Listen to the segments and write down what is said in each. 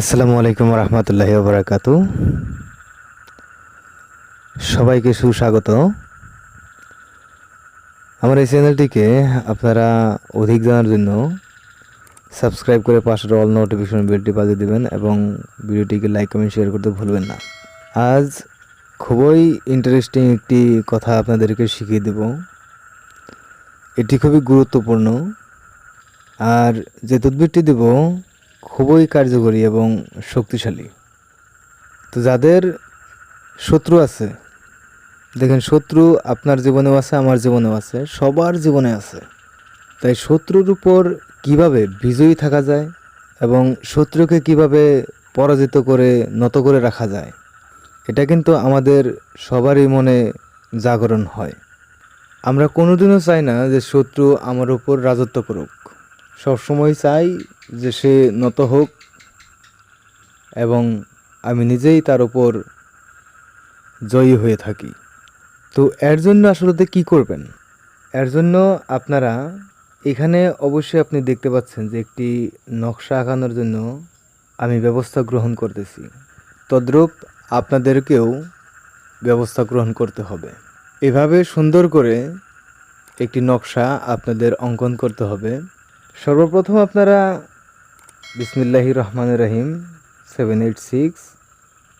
আসসালামু আলাইকুম রহমতুল্লাহি বারাকাতু। সবাইকে সুস্বাগত। আমার এই চ্যানেলটিকে আপনারা অধিক জানার জন্য সাবস্ক্রাইব করে পাশের অল নোটিফিকেশন বেলটি বাজিয়ে দেবেন এবং ভিডিওটিকে লাইক, কমেন্ট শেয়ার করতে ভুলবেন না। আজ খুবই ইন্টারেস্টিং একটি কথা আপনাদেরকে শিখিয়ে দেব। এটি খুবই গুরুত্বপূর্ণ। আর যে তদবিরটি দেব খুবই কার্যকরী এবং শক্তিশালী। তো যাদের শত্রু আছে, দেখেন শত্রু আপনার জীবনেও আছে, আমার জীবনেও আছে, সবার জীবনে আছে। তাই শত্রুর উপর কীভাবে বিজয়ী থাকা যায় এবং শত্রুকে কীভাবে পরাজিত করে, নত করে রাখা যায়, এটা কিন্তু আমাদের সবারই মনে জাগরণ হয়। আমরা কোনোদিনও চাই না যে শত্রু আমার উপর রাজত্ব করুক। সবসময় চাই যে সে নত হোক এবং আমি নিজেই তার উপর জয়ী হয়ে থাকি। তো এর জন্য আসলে কি করবেন? এর জন্য আপনারা এখানে অবশ্যই আপনি দেখতে পাচ্ছেন যে একটি নকশা আঁকানোর জন্য আমি ব্যবস্থা গ্রহণ করতেছি। তদ্রূপ আপনাদেরকেও ব্যবস্থা গ্রহণ করতে হবে। এভাবে সুন্দর করে একটি নকশা আপনাদের অঙ্কন করতে হবে। সর্বপ্রথম আপনারা বিসমিল্লাহি রহমান রহিম সেভেন এইট সিক্স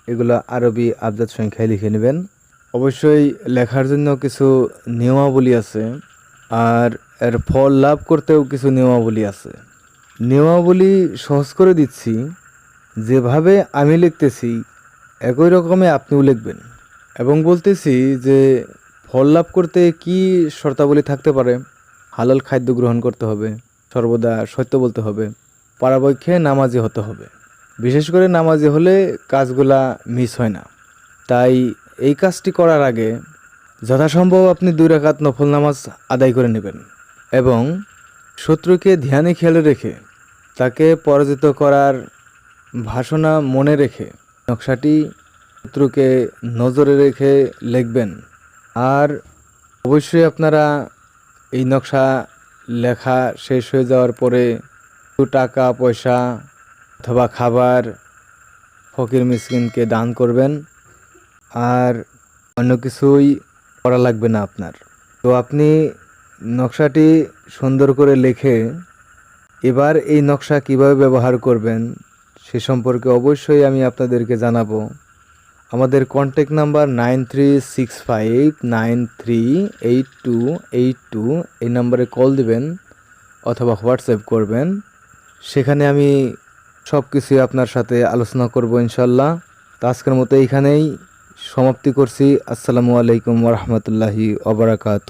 এগুলো আরবি আবজাদ সংখ্যায় লিখে নেবেন। অবশ্যই লেখার জন্য কিছু নিয়মাবলী আছে, আর এর ফল লাভ করতেও কিছু নিয়মাবলী আছে। নিয়মাবলী সহজ করে দিচ্ছি, যেভাবে আমি লিখতেছি, একই রকমে আপনিও লিখবেন। এবং বলতেছি যে ফল লাভ করতে কি শর্তাবলী থাকতে পারে, হালাল খাদ্য গ্রহণ করতে হবে। সর্বদা সত্য বলতে হবে, পারাপক্ষে নামাজি হতে হবে। বিশেষ করে নামাজি হলে কাজগুলা মিস হয় না। তাই এই কাজটি করার আগে যথাসম্ভব আপনি দুই রাকাত নফল নামাজ আদায় করে নেবেন এবং শত্রুকে ধ্যানে খেয়ালে রেখে তাকে পরাজিত করার ভাষণা মনে রেখে নকশাটি শত্রুকে নজরে রেখে লিখবেন। আর অবশ্যই আপনারা এই নকশা লেখা শেষ হয়ে যাওয়ার পরে কিছু টাকা, পয়সা অথবা খাবার ফকির মিসকিনকে দান করবেন আর অন্য কিছুই করা লাগবে না আপনার। তো আপনি নকশাটি সুন্দর করে লিখে এবার এই নকশা কীভাবে ব্যবহার করবেন সে সম্পর্কে অবশ্যই আমি আপনাদেরকে জানাব। আমাদের contact number nine three six five nine three eight two eight two এই নাম্বারে কল দিবেন অথবা হোয়াটসঅ্যাপ করবেন। সেখানে আমি সব কিছুই আপনার সাথে আলোচনা করব ইনশাল্লাহ তো আজকের মতো এইখানেই সমাপ্তি করছি। আসসালামু আলাইকুম রহমতুল্লাহি ওবরাকাত